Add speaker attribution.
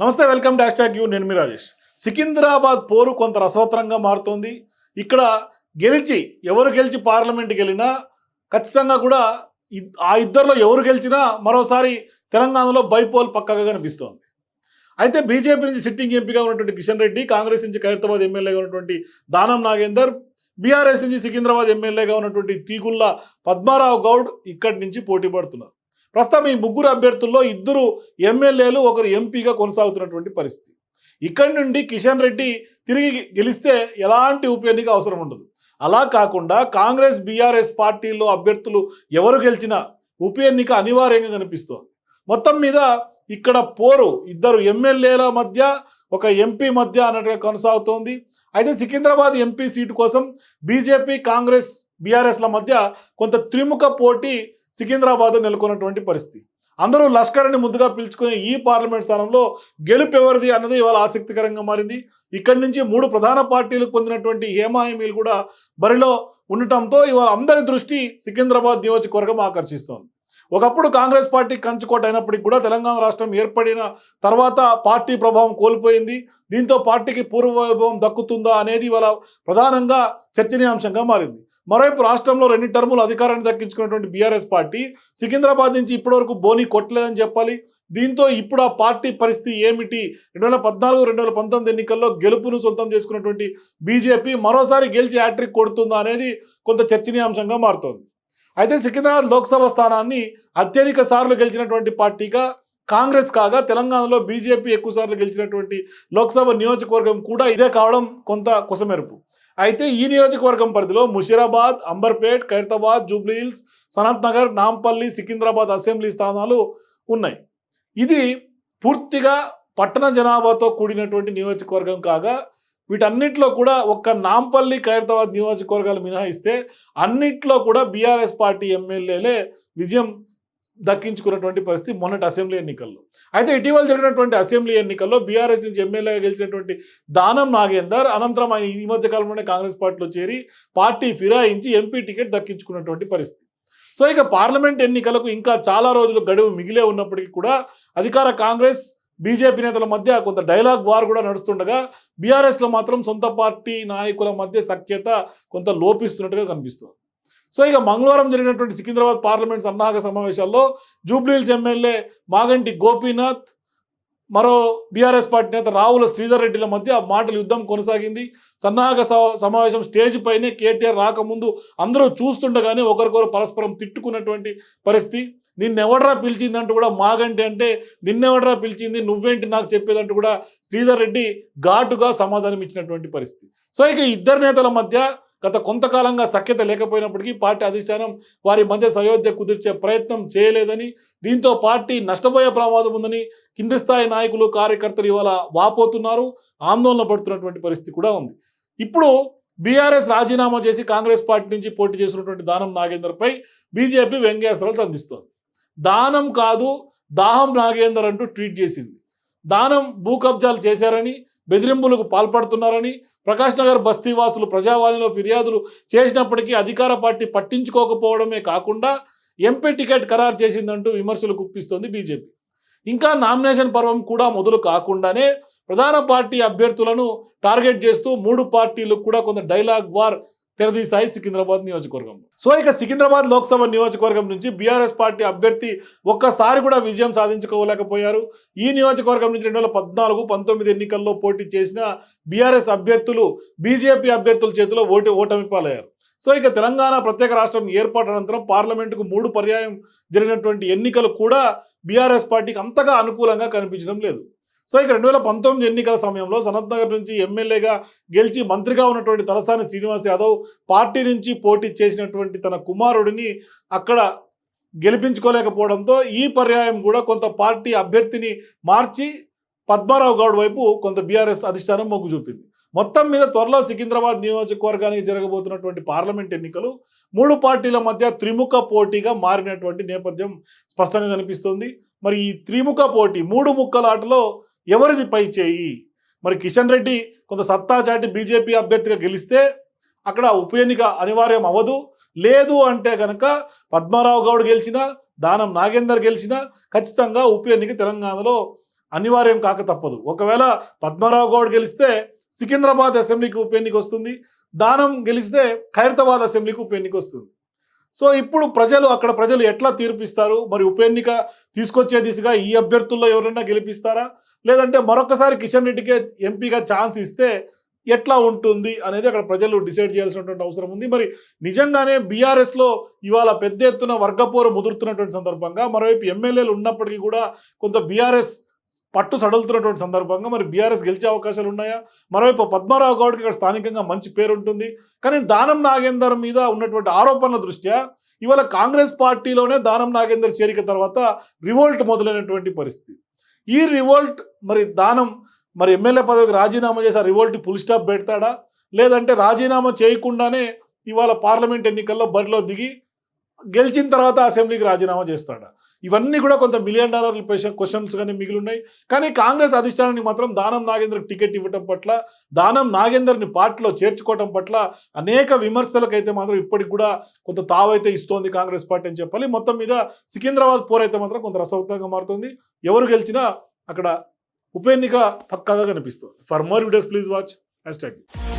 Speaker 1: నమస్తే welcome dash tag you నేను మీ రాజేష్. సికింద్రాబాద్ పోరు కొంత రసవత్తరంగా మారుతోంది. ఇక్కడ గెలిచి ఎవరు గెలిచి పార్లమెంట్కి వెళ్ళినా ఖచ్చితంగా కూడా ఆ ఇద్దరిలో ఎవరు గెలిచినా మరోసారి తెలంగాణలో బైపోల్ పక్కగా కనిపిస్తోంది. అయితే బీజేపీ నుంచి సిట్టింగ్ ఎంపీగా ఉన్నటువంటి కిషన్ రెడ్డి కాంగ్రెస్ నుంచి ఖైరతాబాద్ ఎమ్మెల్యేగా ఉన్నటువంటి దానం నాగేందర్ బీఆర్ఎస్ నుంచి సికింద్రాబాద్ ఎమ్మెల్యేగా ఉన్నటువంటి తీగుళ్ళ పద్మారావు గౌడ్ ఇక్కడి నుంచి పోటీ పడుతున్నారు. ప్రస్తుతం ఈ ముగ్గురు అభ్యర్థుల్లో ఇద్దరు ఎమ్మెల్యేలు ఒకరు ఎంపీగా కొనసాగుతున్నటువంటి పరిస్థితి. ఇక్కడి నుండి కిషన్ రెడ్డి తిరిగి గెలిస్తే ఎలాంటి ఉప ఎన్నిక అవసరం ఉండదు. అలా కాకుండా కాంగ్రెస్ బీఆర్ఎస్ పార్టీల్లో అభ్యర్థులు ఎవరు గెలిచినా ఉప ఎన్నిక అనివార్యంగా కనిపిస్తోంది. మొత్తం మీద ఇక్కడ పోరు ఇద్దరు ఎమ్మెల్యేల మధ్య ఒక ఎంపీ మధ్య అన్నట్టుగా కొనసాగుతోంది. అయితే సికింద్రాబాద్ ఎంపీ సీటు కోసం బీజేపీ కాంగ్రెస్ బీఆర్ఎస్ల మధ్య కొంత త్రిముఖ పోటీ సికింద్రాబాద్ నెలకొన్నటువంటి పరిస్థితి. అందరూ లష్కర్ని ముద్దుగా పిలుచుకునే ఈ పార్లమెంట్ స్థానంలో గెలుపు ఎవరిది అన్నది ఇవాళ ఆసక్తికరంగా మారింది. ఇక్కడి నుంచి మూడు ప్రధాన పార్టీలు పొందినటువంటి హేమాహేమీలు కూడా బరిలో ఉండటంతో ఇవాళ అందరి దృష్టి సికింద్రాబాద్ నియోజకవర్గం ఆకర్షిస్తోంది. ఒకప్పుడు కాంగ్రెస్ పార్టీ కంచుకోట అయినప్పటికీ కూడా తెలంగాణ రాష్ట్రం ఏర్పడిన తర్వాత పార్టీ ప్రభావం కోల్పోయింది. దీంతో పార్టీకి పూర్వ వైభవం దక్కుతుందా అనేది ఇవాళ ప్రధానంగా చర్చనీయాంశంగా మారింది. మరోవైపు రాష్ట్రంలో రెండు టర్ములు అధికారాన్ని దక్కించుకున్నటువంటి బీఆర్ఎస్ పార్టీ సికింద్రాబాద్ నుంచి ఇప్పటివరకు బోని కొట్టలేదని చెప్పాలి. దీంతో ఇప్పుడు ఆ పార్టీ పరిస్థితి ఏమిటి? రెండు వేల పద్నాలుగు రెండు వేల పంతొమ్మిది ఎన్నికల్లో గెలుపును సొంతం చేసుకున్నటువంటి బీజేపీ మరోసారి గెలిచి హ్యాట్రిక్ కొడుతుందా అనేది కొంత చర్చనీయాంశంగా మారుతోంది. అయితే సికింద్రాబాద్ లోక్సభ స్థానాన్ని అత్యధిక సార్లు గెలిచినటువంటి పార్టీగా కాంగ్రెస్ కాగా తెలంగాణలో బీజేపీ ఎక్కువసార్లు గెలిచినటువంటి లోక్సభ నియోజకవర్గం కూడా ఇదే కావడం కొంత కుసమెరుపు. అయితే ఈ నియోజకవర్గం పరిధిలో ముషీరాబాద్ అంబర్పేట్ ఖైరతాబాద్ జూబ్లీహిల్స్ సనత్ నగర్ నాంపల్లి సికింద్రాబాద్ అసెంబ్లీ స్థానాలు ఉన్నాయి. ఇది పూర్తిగా పట్టణ జనాభాతో కూడినటువంటి నియోజకవర్గం కాగా వీటన్నిటిలో కూడా ఒక్క నాంపల్లి ఖైరతాబాద్ నియోజకవర్గాలు మినహాయిస్తే అన్నిట్లో కూడా బీఆర్ఎస్ పార్టీ ఎమ్మెల్యేలే విజయం దక్కించుకున్నటువంటి పరిస్థితి మొన్నటి అసెంబ్లీ ఎన్నికల్లో. అయితే ఇటీవల జరిగినటువంటి అసెంబ్లీ ఎన్నికల్లో బీఆర్ఎస్ నుంచి ఎమ్మెల్యేగా గెలిచినటువంటి దానం నాగేందర్ అనంతరం ఆయన ఈ మధ్య కాలంలోనే కాంగ్రెస్ పార్టీలో చేరి పార్టీ ఫిరాయించి ఎంపీ టికెట్ దక్కించుకున్నటువంటి పరిస్థితి. సో ఇక పార్లమెంట్ ఎన్నికలకు ఇంకా చాలా రోజులు గడువు మిగిలే ఉన్నప్పటికీ కూడా అధికార కాంగ్రెస్ బీజేపీ నేతల మధ్య కొంత డైలాగ్ వార్ కూడా నడుస్తుండగా బీఆర్ఎస్లో మాత్రం సొంత పార్టీ నాయకుల మధ్య సఖ్యత కొంత లోపిస్తున్నట్టుగా కనిపిస్తుంది. సో ఇక మంగళవారం జరిగినటువంటి సికింద్రాబాద్ పార్లమెంట్ సన్నాహక సమావేశాల్లో జూబ్లీహిల్స్ ఎమ్మెల్యే మాగంటి గోపీనాథ్ మరో బీఆర్ఎస్ పార్టీ నేత రావుల శ్రీధర్ రెడ్డిల మధ్య ఆ మాటల యుద్ధం కొనసాగింది. సన్నాహక సమావేశం స్టేజ్ పైనే కేటీఆర్ రాకముందు అందరూ చూస్తుండగానే ఒకరికొకరు పరస్పరం తిట్టుకున్నటువంటి పరిస్థితి. నిన్నెవడరా పిలిచిందంటూ కూడా మాగంటి అంటే నిన్నెవడరా పిలిచింది నువ్వేంటి నాకు చెప్పేదంటూ కూడా శ్రీధర్ రెడ్డి ఘాటుగా సమాధానం ఇచ్చినటువంటి పరిస్థితి. సో ఇక ఇద్దరు నేతల మధ్య గత కొంతకాలంగా సఖ్యత లేకపోయినప్పటికీ పార్టీ అధిష్టానం వారి మధ్య సయోధ్య కుదిర్చే ప్రయత్నం చేయలేదని దీంతో పార్టీ నష్టపోయే ప్రమాదం ఉందని కింది స్థాయి నాయకులు కార్యకర్తలు ఇవాళ వాపోతున్నారు ఆందోళన పడుతున్నటువంటి పరిస్థితి కూడా ఉంది. ఇప్పుడు బీఆర్ఎస్ రాజీనామా చేసి కాంగ్రెస్ పార్టీ నుంచి పోటీ చేసినటువంటి దానం నాగేందర్పై బీజేపీ వ్యంగ్యాస్త్రాలు సంధిస్తోంది. దానం కాదు దాహం నాగేందర్ అంటూ ట్వీట్ చేసింది. దానం భూ కబ్జాలు చేశారని బెదిరింపులకు పాల్పడుతున్నారని ప్రకాష్ నగర్ బస్తీ వాసులు ప్రజావాణిలో ఫిర్యాదులు చేసినప్పటికీ అధికార పార్టీ పట్టించుకోకపోవడమే కాకుండా ఎంపీ టికెట్ ఖరారు చేసిందంటూ విమర్శలు గుప్పిస్తోంది బీజేపీ. ఇంకా నామినేషన్ పర్వం కూడా మొదలు కాకుండానే ప్రధాన పార్టీ అభ్యర్థులను టార్గెట్ చేస్తూ మూడు పార్టీలు కూడా కొంత డైలాగ్ వార్ తెరదీశాయి సికింద్రాబాద్ నియోజకవర్గం. సో ఇక సికింద్రాబాద్ లోక్సభ నియోజకవర్గం నుంచి బీఆర్ఎస్ పార్టీ అభ్యర్థి ఒక్కసారి కూడా విజయం సాధించుకోలేకపోయారు. ఈ నియోజకవర్గం నుంచి రెండు వేల పద్నాలుగు పంతొమ్మిది ఎన్నికల్లో పోటీ చేసిన బీఆర్ఎస్ అభ్యర్థులు బీజేపీ అభ్యర్థుల చేతిలో ఓటు ఓటమి పాలయ్యారు సో ఇక తెలంగాణ ప్రత్యేక రాష్ట్రం ఏర్పాటు అనంతరం పార్లమెంటుకు మూడు పర్యాయం జరిగినటువంటి ఎన్నికలు కూడా బీఆర్ఎస్ పార్టీకి అంతగా అనుకూలంగా కనిపించడం లేదు. సో ఇక రెండు వేల పంతొమ్మిది ఎన్నికల సమయంలో సనత్ నగర్ నుంచి ఎమ్మెల్యేగా గెలిచి మంత్రిగా ఉన్నటువంటి తలసాని శ్రీనివాస్ యాదవ్ పార్టీ నుంచి పోటీ చేసినటువంటి తన కుమారుడిని అక్కడ గెలిపించుకోలేకపోవడంతో ఈ పర్యాయం కూడా కొంత పార్టీ అభ్యర్థిని మార్చి పద్మారావు గౌడ్ వైపు కొంత బీఆర్ఎస్ అధిష్టానం మొగ్గు చూపింది. మొత్తం మీద త్వరలో సికింద్రాబాద్ నియోజకవర్గానికి జరగబోతున్నటువంటి పార్లమెంట్ ఎన్నికలు మూడు పార్టీల మధ్య త్రిముఖ పోటీగా మారినటువంటి నేపథ్యం స్పష్టంగా కనిపిస్తుంది. మరి ఈ త్రిముఖ పోటీ మూడు ముక్కలాటలో ఎవరిది పై చేయి? మరి కిషన్ రెడ్డి కొంత సత్తా చాటి బీజేపీ అభ్యర్థిగా గెలిస్తే అక్కడ ఉప ఎన్నిక అనివార్యం అవ్వదు. లేదు అంటే కనుక పద్మారావు గౌడ్ గెలిచినా దానం నాగేందర్ గెలిచినా ఖచ్చితంగా ఉప ఎన్నిక తెలంగాణలో అనివార్యం కాక తప్పదు. ఒకవేళ పద్మారావు గౌడ్ గెలిస్తే సికింద్రాబాద్ అసెంబ్లీకి ఉప ఎన్నిక వస్తుంది. దానం గెలిస్తే ఖైరతాబాద్ అసెంబ్లీకి ఉప ఎన్నిక వస్తుంది. సో ఇప్పుడు ప్రజలు అక్కడ ప్రజలు ఎట్లా తీర్పిస్తారు? మరి ఉప ఎన్నిక తీసుకొచ్చే దిశగా ఈ అభ్యర్థుల్లో ఎవరైనా గెలిపిస్తారా? లేదంటే మరొకసారి కిషన్ రెడ్డికే ఎంపీగా ఛాన్స్ ఇస్తే ఎట్లా ఉంటుంది అనేది అక్కడ ప్రజలు డిసైడ్ చేయాల్సినటువంటి అవసరం ఉంది. మరి నిజంగానే బీఆర్ఎస్లో ఇవాళ పెద్ద ఎత్తున వర్గపోరు ముదురుతున్నటువంటి సందర్భంగా మరోవైపు ఎమ్మెల్యేలు ఉన్నప్పటికీ కూడా కొంత బీఆర్ఎస్ పట్టు సడలుతున్నటువంటి సందర్భంగా మరి బీఆర్ఎస్ గెలిచే అవకాశాలు ఉన్నాయా మరోవైపు పద్మారావు గౌడ్కి ఇక్కడ స్థానికంగా మంచి పేరు ఉంటుంది కానీ దానం నాగేందర్ మీద ఉన్నటువంటి ఆరోపణల దృష్ట్యా ఇవాళ కాంగ్రెస్ పార్టీలోనే దానం నాగేందర్ చేరిక తర్వాత రివోల్ట్ మొదలైనటువంటి పరిస్థితి. ఈ రివోల్ట్ మరి దానం మరి ఎమ్మెల్యే పదవికి రాజీనామా చేసి ఆ రివోల్ట్ ఫుల్ స్టాప్ పెడతాడా? లేదంటే రాజీనామా చేయకుండానే ఇవాళ పార్లమెంట్ ఎన్నికల్లో బరిలో దిగి గెలిచిన తర్వాత అసెంబ్లీకి రాజీనామా చేస్తాడా? ఇవన్నీ కూడా కొంత మిలియన్ డాలర్ల క్వశ్చన్స్ కానీ మిగిలి ఉన్నాయి కానీ కాంగ్రెస్ అధిష్టానానికి మాత్రం దానం నాగేందర్కి టికెట్ ఇవ్వటం పట్ల దానం నాగేందర్ని పార్టీలో చేర్చుకోవటం పట్ల అనేక విమర్శలకైతే మాత్రం ఇప్పటికి కూడా కొంత తావైతే ఇస్తోంది కాంగ్రెస్ పార్టీ అని చెప్పాలి. మొత్తం మీద సికింద్రాబాద్ పోర్ అయితే మాత్రం కొంత రసవత్తంగా మారుతుంది. ఎవరు గెలిచినా అక్కడ ఉప ఎన్నిక పక్కాగా కనిపిస్తుంది. For more videos please watch hashtag